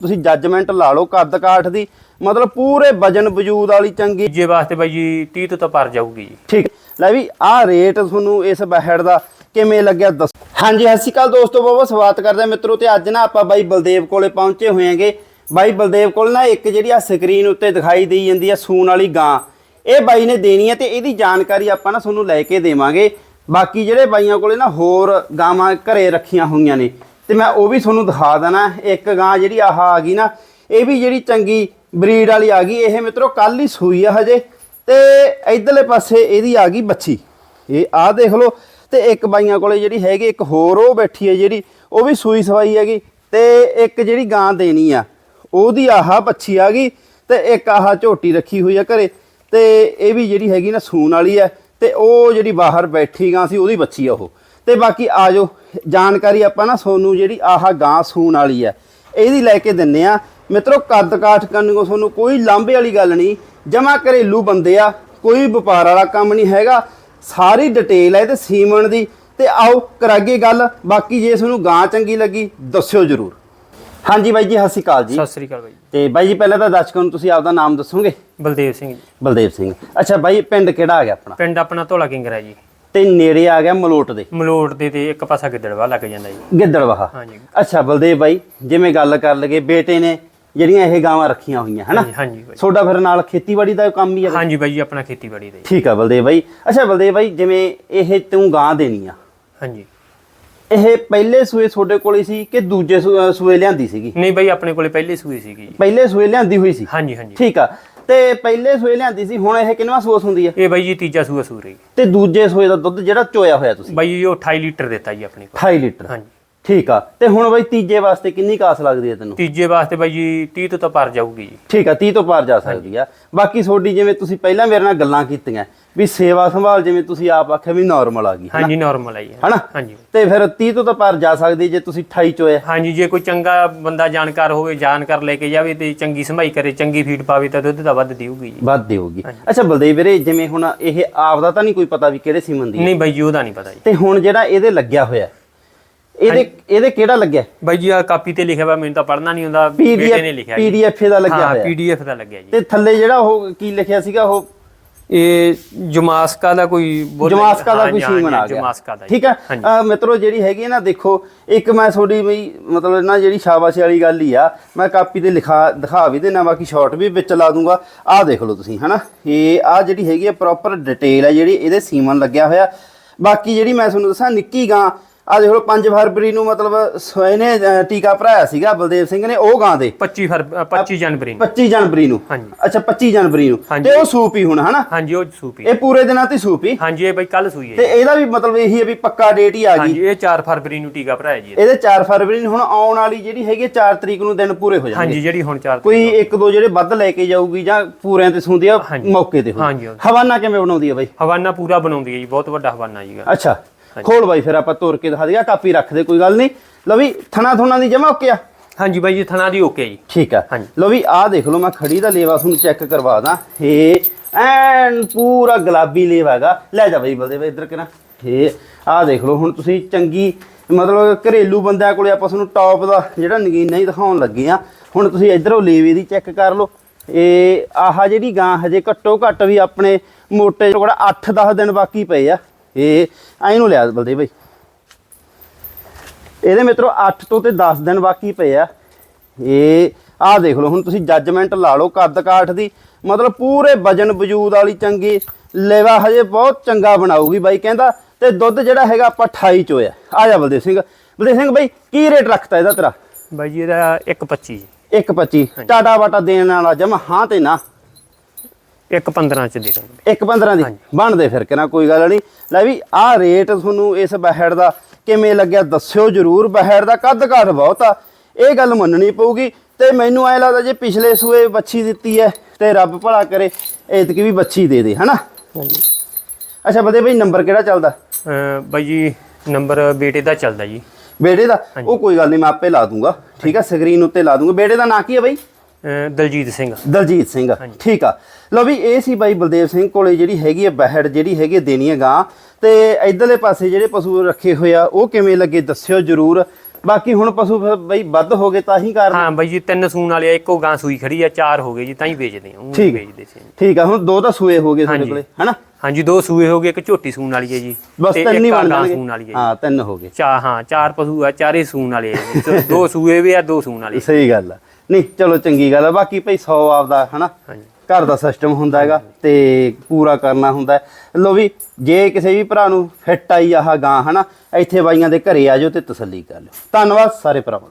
ਤੁਸੀਂ ਜੱਜਮੈਂਟ ਲਾ ਲਓ ਕੱਦ ਕਾਠ ਦੀ ਮਤਲਬ ਪੂਰੇ ਵਜਨ ਵਜੂਦ ਵਾਲੀ ਚੰਗੀ। ਜੇ ਵਾਸਤੇ ਬਾਈ ਜੀ 30 ਤੋਂ ਤਾਂ ਪਰ ਜਾਊਗੀ ਜੀ। ਠੀਕ। ਲੈ ਵੀ ਆਹ ਰੇਟ ਤੁਹਾਨੂੰ ਇਸ ਬਹਿੜ ਦਾ ਕਿਵੇਂ ਲੱਗਿਆ ਦੱਸ। ਹਾਂਜੀ ਸਤਿ ਸ਼੍ਰੀ ਅਕਾਲ ਦੋਸਤੋ ਬਹੁਤ ਸਵਾਗਤ ਕਰਦੇ ਮਿੱਤਰੋ ਤੇ ਅੱਜ ਨਾ ਆਪਾਂ ਬਾਈ ਬਲਦੇਵ ਕੋਲੇ ਪਹੁੰਚੇ ਹੋਏ ਆਂਗੇ ਬਾਈ ਬਲਦੇਵ ਕੋਲ ਨਾ ਇੱਕ ਜਿਹੜੀ ਆ ਸਕਰੀਨ ਉੱਤੇ ਦਿਖਾਈ ਦੇਈ ਜਾਂਦੀ ਆ ਸੂਣ ਵਾਲੀ ਗਾਂ। ਇਹ ਬਾਈ ਨੇ ਦੇਣੀ ਹੈ ਤੇ ਇਹਦੀ ਜਾਣਕਾਰੀ ਆਪਾਂ ਨਾ ਤੁਹਾਨੂੰ ਲੈ ਕੇ ਦੇਵਾਂਗੇ। ਬਾਕੀ ਜਿਹੜੇ ਬਾਈਆਂ ਕੋਲੇ ਨਾ ਹੋਰ ਗਾਵਾਂ ਘਰੇ ਰੱਖੀਆਂ ਹੋਈਆਂ ਨੇ ਤੇ ਮੈਂ ਉਹ ਵੀ ਤੁਹਾਨੂੰ ਦਿਖਾ ਦੇਣਾ। ਇੱਕ ਗਾਂ ਜਿਹੜੀ ਆਹ ਆ ਗਈ ਨਾ, ਇਹ ਵੀ ਜਿਹੜੀ ਚੰਗੀ ਬਰੀਡ ਵਾਲੀ ਆ ਗਈ। ਇਹ ਮਿੱਤਰੋ ਕੱਲ ਹੀ ਸੂਈ ਆ ਹਜੇ। ਤੇ ਇਧਰਲੇ ਪਾਸੇ ਇਹਦੀ ਆ ਗਈ ਬੱਚੀ। ਇਹ ਆਹ ਦੇਖ ਲਓ। ਤੇ ਇੱਕ ਬਾਈਆਂ ਕੋਲੇ ਜਿਹੜੀ ਹੈਗੀ, ਇੱਕ ਹੋਰ ਉਹ ਬੈਠੀ ਹੈ ਜਿਹੜੀ, ਉਹ ਵੀ ਸੂਈ ਸਵਾਈ ਹੈਗੀ। ਤੇ ਇੱਕ ਜਿਹੜੀ ਗਾਂ ਦੇਣੀ ਆ, ਉਹਦੀ ਆਹ ਬੱਚੀ ਆ ਗਈ। ਤੇ ਇੱਕ ਆਹ ਝੋਟੀ ਰੱਖੀ ਹੋਈ ਆ ਘਰੇ। ਤੇ ਇਹ ਵੀ ਜਿਹੜੀ ਹੈਗੀ ਨਾ ਸੂਣ ਵਾਲੀ ਹੈ ਤੇ ਉਹ ਜਿਹੜੀ ਬਾਹਰ ਬੈਠੀ ਗਾਂ ਸੀ, ਉਹਦੀ ਬੱਚੀ ਆ ਉਹ। ਤੇ ਬਾਕੀ ਆ ਜਾਓ। ਜਾਣਕਾਰੀ ਆਪਾਂ ਨਾ ਸੋਨੂੰ ਜਿਹੜੀ ਆਹ ਗਾਂ ਸੂਣ ਵਾਲੀ ਹੈ ਇਹਦੀ ਲੈ ਕੇ ਦਿੰਨੇ ਆ। ਮਿੱਤਰੋ ਕੱਦ ਕਾਠ ਕਰਨ ਕੋ ਤੁਹਾਨੂੰ ਕੋਈ ਲਾਂਭੇ ਵਾਲੀ ਗੱਲ ਨਹੀਂ। ਜਮਾ ਘਰੇਲੂ ਬੰਦੇ ਆ ਕੋਈ ਵਪਾਰ ਵਾਲਾ ਕੰਮ ਨਹੀਂ ਹੈਗਾ। ਸਾਰੀ ਡਿਟੇਲ ਹੈ ਤੇ ਸੀਮਨ ਦੀ। ਤੇ ਆਓ ਕਰਾਂਗੇ ਗੱਲ। ਬਾਕੀ ਜੇ ਤੁਹਾਨੂੰ ਗਾਂ ਚੰਗੀ ਲੱਗੀ ਦੱਸਿਓ ਜਰੂਰ। ਹਾਂਜੀ ਬਾਈ ਜੀ ਸਤਿ ਸ਼੍ਰੀ ਅਕਾਲ ਜੀ। ਸਤਿ ਸ੍ਰੀ ਅਕਾਲ ਬਾਈ ਤੇ ਬਾਈ ਜੀ ਪਹਿਲਾਂ ਤਾਂ ਦਰਸ਼ਕਾਂ ਨੂੰ ਤੁਸੀਂ ਆਪਦਾ ਨਾਮ ਦੱਸੋਗੇ? ਬਲਦੇਵ ਸਿੰਘ ਜੀ। ਬਲਦੇਵ ਸਿੰਘ। ਅੱਛਾ ਬਾਈ ਪਿੰਡ ਕਿਹੜਾ ਆ ਗਿਆ ਆਪਣਾ? ਪਿੰਡ ਆਪਣਾ ਧੋਲਾ ਕਿੰਗਰ ਹੈ ਜੀ। ਤੇ ਨੇੜੇ ਆ ਗਿਆ ਮਲੋਟ ਦੇ। ਮਲੋਟ ਦੇ ਤੇ ਇੱਕ ਪਾਸਾ ਗਿੱਦੜਵਾ ਲੱਗ ਜਾਂਦਾ ਜੀ। ਗਿੱਦੜਵਾਹਾ। ਹਾਂਜੀ। ਅੱਛਾ ਬਲਦੇਵ ਬਾਈ ਜਿਵੇਂ ਗੱਲ ਕਰ ਲਗੇ ਬੇਟੇ ਨੇ ਜਿਹੜੀਆਂ ਇਹ ਗਾਵਾਂ ਰੱਖੀਆਂ ਹੋਈਆਂ ਹਨਾ? ਹਾਂਜੀ, ਹਾਂਜੀ ਬਾਈ। ਤੁਹਾਡਾ ਫਿਰ ਨਾਲ ਖੇਤੀਬਾੜੀ ਦਾ ਕੰਮ ਵੀ ਹੈ ਹਾਂਜੀ ਬਾਈ ਜੀ ਆਪਣਾ ਖੇਤੀਬਾੜੀ ਦਾ ਠੀਕ ਆ ਬਲਦੇਵ ਬਾਈ। ਅੱਛਾ ਬਲਦੇਵ ਬਾਈ ਜਿਵੇਂ ਇਹ ਤੂੰ ਗਾਂ ਦੇਣੀ ਆ। ਹਾਂਜੀ। ਇਹ ਪਹਿਲੇ ਸੂਏ ਤੁਹਾਡੇ ਕੋਲ ਹੀ ਸੀ ਕਿ ਦੂਜੇ ਸੂਏ ਲਿਆਂਦੀ ਸੀਗੀ? ਨਹੀਂ ਬਾਈ ਆਪਣੇ ਕੋਲੇ ਪਹਿਲੀ ਸੂਈ ਸੀਗੀ ਪਹਿਲੇ ਸੂਏ ਲਿਆਂਦੀ ਹੋਈ ਸੀ? ਹਾਂਜੀ ਹਾਂਜੀ। ਠੀਕ ਆ। ਤੇ ਪਹਿਲੇ ਸੂਏ ਲਿਆਂਦੀ ਸੀ ਹੁਣ ਇਹ ਕਿੰਨਵਾਂ ਸੂਸ ਹੁੰਦੀ ਆ? ਇਹ ਬਾਈ ਜੀ ਤੀਜਾ ਸੂਆ ਸੂਰ ਹੈ ਜੀ। ਤੇ ਦੂਜੇ ਸੂਏ ਦਾ ਦੁੱਧ ਜਿਹੜਾ ਚੋਇਆ ਹੋਇਆ ਤੁਸੀਂ? ਬਾਈ ਜੀ ਉਹ 28 ਲੀਟਰ ਦਿੱਤਾ ਜੀ ਆਪਣੇ ਕੋਲ। 28 ਲੀਟਰ। ਹਾਂਜੀ। ਠੀਕ ਆ। ਤੇ ਹੁਣ ਬਾਈ ਤੀਜੇ ਵਾਸਤੇ ਕਿੰਨੀ ਕਾਸ ਲੱਗਦੀ ਹੈ ਤੈਨੂੰ? ਤੀਜੇ ਵਾਸਤੇ ਬਾਈ ਜੀ 30 ਤੋਂ ਤਾਂ ਪਰ ਜਾਊਗੀ ਜੀ। ਠੀਕ ਆ 30 ਤੋਂ ਪਾਰ ਜਾ ਸਕਦੀ ਆ। ਬਾਕੀ ਤੁਹਾਡੀ ਜਿਵੇਂ ਤੁਸੀਂ ਪਹਿਲਾਂ ਮੇਰੇ ਨਾਲ ਗੱਲਾਂ ਕੀਤੀਆਂ ਵੀ ਸੇਵਾ ਸੰਭਾਲ ਜਿਵੇਂ ਤੁਸੀਂ ਆਪ ਆਖਿਆ ਵੀ ਨਾਰਮਲ ਆ ਗਈ? ਹਾਂਜੀ ਨਾਰਮਲ ਹੈ ਜੀ। ਹਨਾ? ਹਾਂਜੀ। ਤੇ ਫਿਰ 30 ਤੋਂ ਤਾਂ ਪਾਰ ਜਾ ਸਕਦੀ ਜੇ ਤੁਸੀਂ 28 ਚੋਇਆ ਹਾਂਜੀ ਜੇ ਕੋਈ ਚੰਗਾ ਬੰਦਾ ਜਾਣਕਾਰ ਹੋਵੇ ਜਾਣਕਾਰ ਲੈ ਕੇ ਜਾਵੇ ਤੇ ਚੰਗੀ ਸੰਭਾਈ ਕਰੇ ਚੰਗੀ ਫੀਡ ਪਾਵੇ ਤਾਂ ਦੁੱਧ ਤਾਂ ਵੱਧ ਦੇਊਗੀ ਜੀ। ਵੱਧ ਦੇਊਗੀ। ਅੱਛਾ ਬਲਦੇਵ ਵੀਰੇ ਜਿਵੇਂ ਹੁਣ ਇਹ ਆਪ ਦਾ ਤਾਂ ਨਹੀਂ ਕੋਈ ਪਤਾ ਵੀ ਕਿਹੜੇ ਸੀਮਨ ਦੀ ਹੈ। ਨਹੀਂ ਬਾਈ ਜੀ ਉਹਦਾ ਨਹੀਂ ਪਤਾ ਜੀ। ਤੇ ਹੁਣ ਜਿਹੜਾ ਇਹਦੇ ਲੱਗਿਆ ਹੋਇਆ ਇਹਦੇ ਇਹਦੇ ਕਿਹੜਾ ਲੱਗਿਆ? ਬਾਈ ਜੀ ਆ ਕਾਪੀ ਤੇ ਲਿਖਿਆ ਵਾ ਮੈਨੂੰ ਤਾਂ ਪੜ੍ਹਨਾ ਨਹੀਂ ਹੁੰਦਾ ਬੇਟੇ ਨੇ ਲਿਖਿਆ ਪੀਡੀਐਫ ਦਾ ਲੱਗਿਆ ਹਾਂ ਪੀਡੀਐਫ ਦਾ ਲੱਗਿਆ ਜੀ। ਤੇ ਥੱਲੇ ਜਿਹੜਾ ਉਹ ਕੀ ਲਿਖਿਆ ਸੀਗਾ ਉਹ? ਇਹ ਜਮਾਸਕਾ ਦਾ ਕੋਈ ਬੋਲ- ਜਮਾਸਕਾ ਦਾ ਕੋਈ ਸੀਮਨ ਆ ਗਿਆ। ਜਮਾਸਕਾ ਦਾ ਜੀ। ਠੀਕ ਹੈ ਮਿੱਤਰੋ ਜਿਹੜੀ ਹੈਗੀ ਨਾ ਦੇਖੋ ਇੱਕ ਮੈਂ ਤੁਹਾਡੀ ਬਈ ਮਤਲਬ ਨਾ ਜਿਹੜੀ ਸ਼ਾਬਾਸ਼ ਵਾਲੀ ਗੱਲ ਹੀ ਆ ਮੈਂ ਕਾਪੀ ਤੇ ਲਿਖਾ ਦਿਖਾ ਵੀ ਦੇਣਾ ਬਾਕੀ ਸ਼ਾਰਟ ਵੀ ਵਿੱਚ ਲਾ ਦੂੰਗਾ। ਆਹ ਦੇਖ ਲਓ ਤੁਸੀਂ ਹਨਾ? ਇਹ ਆ ਜਿਹੜੀ ਹੈਗੀ ਹੈ ਪ੍ਰੋਪਰ ਡਿਟੇਲ ਹੈ ਜਿਹੜੀ ਇਹਦੇ ਸੀਮਨ ਲੱਗਿਆ ਹੋਇਆ। ਬਾਕੀ ਜਿਹੜੀ ਮੈਂ ਤੁਹਾਨੂੰ ਦੱਸਾਂ ਨਿੱਕੀ ਗਾਂ ਆ ਦੇਖ ਲਓ 5 ਫਰਵਰੀ ਨੂੰ ਮਤਲਬ ਸੋਏ ਨੇ ਅਹ, ਟੀਕਾ ਭਰਾਇਆ ਸੀਗਾ ਬਲਦੇਵ ਸਿੰਘ ਨੇ ਉਹ ਗਾਂ ਦੇ 25 ਫਰ 25 ਜਨਵਰੀ ਨੂੰ 25 ਜਨਵਰੀ ਨੂੰ ਹਾਂਜੀ। ਅੱਛਾ 25 ਜਨਵਰੀ ਨੂੰ ਹਾਂਜੀ। ਤੇ ਉਹ ਸੂਪ ਹੁਣ ਹਨਾ ਹਾਂਜੀ ਉਹ ਸੂਪੀ ਇਹ ਪੂਰੇ ਦਿਨਾਂ ਤੇ ਸੂਪ ਹਾਂਜੀ ਇਹ ਬਾਈ ਕੱਲ ਸੂਈ ਹੈ ਤੇ ਜੀ। ਇਹਦਾ ਵੀ ਮਤਲਬ ਇਹੀ ਹੈ ਵੀ ਪੱਕਾ ਡੇਟ ਹੀ ਆ ਗਈ ਹਾਂਜੀ ਇਹ 4 ਫਰਵਰੀ ਨੂੰ ਟੀਕਾ ਭਰਾਇਆ ਜੀ ਇਹਦਾ। ਇਹਦੇ 4 ਫਰਵਰੀ ਨੂੰ ਹੁਣ ਆਉਣ ਵਾਲੀ ਜਿਹੜੀ ਹੈਗੀ 4 ਤਰੀਕ ਨੂੰ ਦਿਨ ਪੂਰੇ ਹੋ ਜਾਣਗੇ ਹਾਂਜੀ ਜਿਹੜੀ ਹੁਣ 4 ਕੋਈ ਇੱਕ ਦੋ ਜਿਹੜੇ ਵੱਧ ਲੈ ਕੇ ਜਾਊਗੀ ਜਾਂ ਪੂਰਿਆਂ ਤੇ ਸੁਣਦੀ ਆ ਹਾਂਜੀ। ਮੌਕੇ ਤੇ ਹੋਊ। ਹਾਂਜੀ, ਹਾਂਜੀ। ਹਵਾਨਾ ਕਿਵੇਂ ਬਣਾਉਂਦੀ ਆ ਬਾਈ ਹਵਾਨਾ ਪੂਰਾ ਬਣਾਉਂਦੀ ਹੈ ਜੀ ਬਹੁਤ ਵੱਡਾ ਹਵਾਨਾ ਜੀ ਅੱਛਾ ਖੋਲ ਬਾਈ ਫਿਰ ਆਪਾਂ ਤੋਰ ਕੇ ਦਿਖਾ ਦਿਆ ਕਾਪੀ ਰੱਖ ਦੇ ਕੋਈ ਗੱਲ ਨਹੀਂ। ਲਓ ਵੀ ਥਣਾ ਥੁਣਾ ਦੀ ਜਮਾ ਓਕੇ ਆ? ਹਾਂਜੀ ਬਾਈ ਜੀ ਥਣਾ ਦੀ ਓਕੇ ਜੀ। ਠੀਕ ਆ। ਲਓ ਵੀ ਆਹ ਦੇਖ ਲਓ ਮੈਂ ਖੜੀ ਦਾ ਲੇਵਾ ਤੁਹਾਨੂੰ ਚੈੱਕ ਕਰਵਾ ਦਾਂ। ਇਹ ਐਨ ਪੂਰਾ ਗੁਲਾਬੀ ਲੇਵਾ ਹੈਗਾ। ਲੈ ਜਾ ਬਈ ਬਲਦੇ ਬਈ ਇੱਧਰ ਕਿਨਾ। ਇਹ ਆਹ ਦੇਖ ਲਓ ਹੁਣ ਤੁਸੀਂ ਚੰਗੀ ਮਤਲਬ ਘਰੇਲੂ ਬੰਦਿਆਂ ਕੋਲੇ ਆਪਾਂ ਤੁਹਾਨੂੰ ਟੌਪ ਦਾ ਜਿਹੜਾ ਨਗੀਨਾ ਹੀ ਦਿਖਾਉਣ ਲੱਗੇ ਆ। ਹੁਣ ਤੁਸੀਂ ਇੱਧਰੋਂ ਲੇਵੇ ਦੀ ਚੈੱਕ ਕਰ ਲਓ। ਇਹ ਆਹ ਜਿਹੜੀ ਗਾਂ ਹਜੇ ਘੱਟੋ ਘੱਟ ਵੀ ਆਪਣੇ ਮੋਟੇ ਕੋਲ 8-10 ਦਿਨ ਬਾਕੀ ਪਏ ਆ। ਇਹ ਐਂ ਨੂੰ ਲਿਆ ਬਲਦੇ ਬਈ। ਇਹਦੇ ਮਿੱਤਰੋ 8 ਤੋਂ ਤੇ 10 ਦਿਨ ਬਾਕੀ ਪਏ ਆ। ਇਹ ਆਹ ਦੇਖ ਲਓ ਹੁਣ ਤੁਸੀਂ ਜੱਜਮੈਂਟ ਲਾ ਲਓ ਕੱਦ ਕਾਠ ਦੀ। ਮਤਲਬ ਪੂਰੇ ਵਜਨ ਵਜੂਦ ਵਾਲੀ ਚੰਗੀ ਲੇਵਾ ਹਜੇ ਬਹੁਤ ਚੰਗਾ ਬਣਾਊਗੀ ਬਾਈ ਕਹਿੰਦਾ। ਤੇ ਦੁੱਧ ਜਿਹੜਾ ਹੈਗਾ ਆਪਾਂ 28 ਚੋਂ ਆ। ਆ ਜਾ ਬਲਦੇਵ ਸਿੰਘ। ਬਲਦੇਵ ਸਿੰਘ ਬਾਈ ਕੀ ਰੇਟ ਰੱਖਤਾ ਇਹਦਾ ਤੇਰਾ? ਬਾਈ ਜੀ ਇਹਦਾ 125 125 ਟਾਟਾ ਬਾਟਾ ਦੇਣ ਵਾਲਾ ਜਮਾ ਹਾਂ ਤੇ ਨਾ। 115 ਚ ਦੇ ਦਾਂਗੇ 115 ਦੀ? ਬਣਦੇ ਫਿਰ ਕਿਨਾ ਕੋਈ ਗੱਲ ਨਹੀਂ। ਲੈ ਵੀ ਆਹ ਰੇਟ ਤੁਹਾਨੂੰ ਇਸ ਬਹਿੜ ਦਾ ਕਿਵੇਂ ਲੱਗਿਆ ਦੱਸਿਓ ਜਰੂਰ। ਬਹਿੜ ਦਾ ਕੱਦ ਕਾਠ ਬਹੁਤ ਆ। ਇਹ ਗੱਲ ਮੰਨਣੀ ਪਊਗੀ। ਤੇ ਮੈਨੂੰ ਐ ਲੱਗਦਾ ਜੇ ਪਿਛਲੇ ਸੂਏ ਬੱਚੀ ਦਿੱਤੀ ਐ ਤੇ ਰੱਬ ਭਲਾ ਕਰੇ ਐਤਕੀ ਵੀ ਬੱਚੀ ਦੇ ਦੇ ਹਨਾ? ਹਾਂਜੀ। ਅੱਛਾ ਬਦੇ ਬਈ ਨੰਬਰ ਕਿਹੜਾ ਚੱਲਦਾ? ਬਾਈ ਜੀ ਨੰਬਰ ਬੇਟੇ ਦਾ ਚੱਲਦਾ ਜੀ। ਬੇੜੇ ਦਾ? ਉਹ ਕੋਈ ਗੱਲ ਨਹੀਂ ਮੈਂ ਆਪੇ ਲਾ ਦੂੰਗਾ। ਠੀਕ ਆ ਸਕਰੀਨ ਉੱਤੇ ਲਾ ਦੂੰਗਾ। ਬੇੜੇ ਦਾ ਨਾਂ ਕੀ ਹੈ ਬਈ? ਦਲਜੀਤ ਸਿੰਘ। ਦਲਜੀਤ ਸਿੰਘ। ਠੀਕ ਆ। ਲਓ ਵੀ ਇਹ ਸੀ ਬਾਈ ਬਲਦੇਵ ਸਿੰਘ ਕੋਲੇ ਜਿਹੜੀ ਹੈਗੀ ਹੈ ਬਹਿੜ ਜਿਹੜੀ ਹੈਗੀ ਦੇਣੀ ਹੈ ਗਾਂ। ਤੇ ਇਧਰਲੇ ਪਾਸੇ ਜਿਹੜੇ ਪਸ਼ੂ ਰੱਖੇ ਹੋਏ ਆ ਉਹ ਕਿਵੇਂ ਲੱਗੇ ਦੱਸਿਓ ਜਰੂਰ। ਬਾਕੀ ਹੁਣ ਪਸ਼ੂ ਬਈ ਵੱਧ ਹੋ ਗਏ ਤਾਂ ਹੀ ਕਾਰਨ ਹਾਂ ਬਾਈ ਜੀ ਤਿੰਨ ਸੂਣ ਵਾਲੇ ਆ, ਇੱਕੋ ਗਾਂ ਸੂਈ ਖੜੀ ਆ ਚਾਰ ਹੋ ਗਏ ਜੀ ਤਾਂ ਹੀ ਵੇਚਦੇ ਆ ਉਹ। ਵੇਚਦੇ ਸੀ। ਠੀਕ ਆ ਹੁਣ ਦੋ ਤਾਂ ਸੂਏ ਹੋ ਗਏ ਹਾਂਜੀ। ਕੋਲੇ ਹਨਾ? ਹਾਂਜੀ ਦੋ ਸੂਏ ਹੋ ਗਏ ਇੱਕ ਝੋਟੀ ਸੂਣ ਵਾਲੀ ਹੈ ਜੀ ਬਸ ਤਿੰਨ ਹੀ ਬਣ ਜਾਣਗੇ। ਸੂਣ ਵਾਲੀ ਹੈ ਤਿੰਨ ਹੋ ਗਏ। ਚਾ ਹਾਂ ਚਾਰ ਪਸ਼ੂ ਆ ਚਾਰੇ ਸੂਣ ਵਾਲੇ ਆ ਦੋ ਸੂਏ ਵੀ ਆ ਦੋ ਸੂਣ ਵਾਲੇ ਸਹੀ ਗੱਲ ਆ। ਨਹੀਂ ਚਲੋ ਚੰਗੀ ਗੱਲ ਆ। ਬਾਕੀ ਭਈ 100 ਆਪਦਾ ਹਨਾ? ਹਾਂਜੀ। ਘਰ ਦਾ ਸਿਸਟਮ ਹੁੰਦਾ ਹੈਗਾ ਤੇ ਪੂਰਾ ਕਰਨਾ ਹੁੰਦਾ। ਲੋ ਵੀ ਜੇ ਕਿਸੇ ਵੀ ਭਰਾ ਨੂੰ ਫਿੱਟ ਆਈ ਆਹ ਗਾਂ ਹਨਾ ਇੱਥੇ ਬਾਈਆਂ ਦੇ ਘਰੇ ਆ ਜਾਓ ਤੇ ਤਸੱਲੀ ਕਰ ਲਿਓ। ਧੰਨਵਾਦ ਸਾਰੇ ਭਰਾਵਾਂ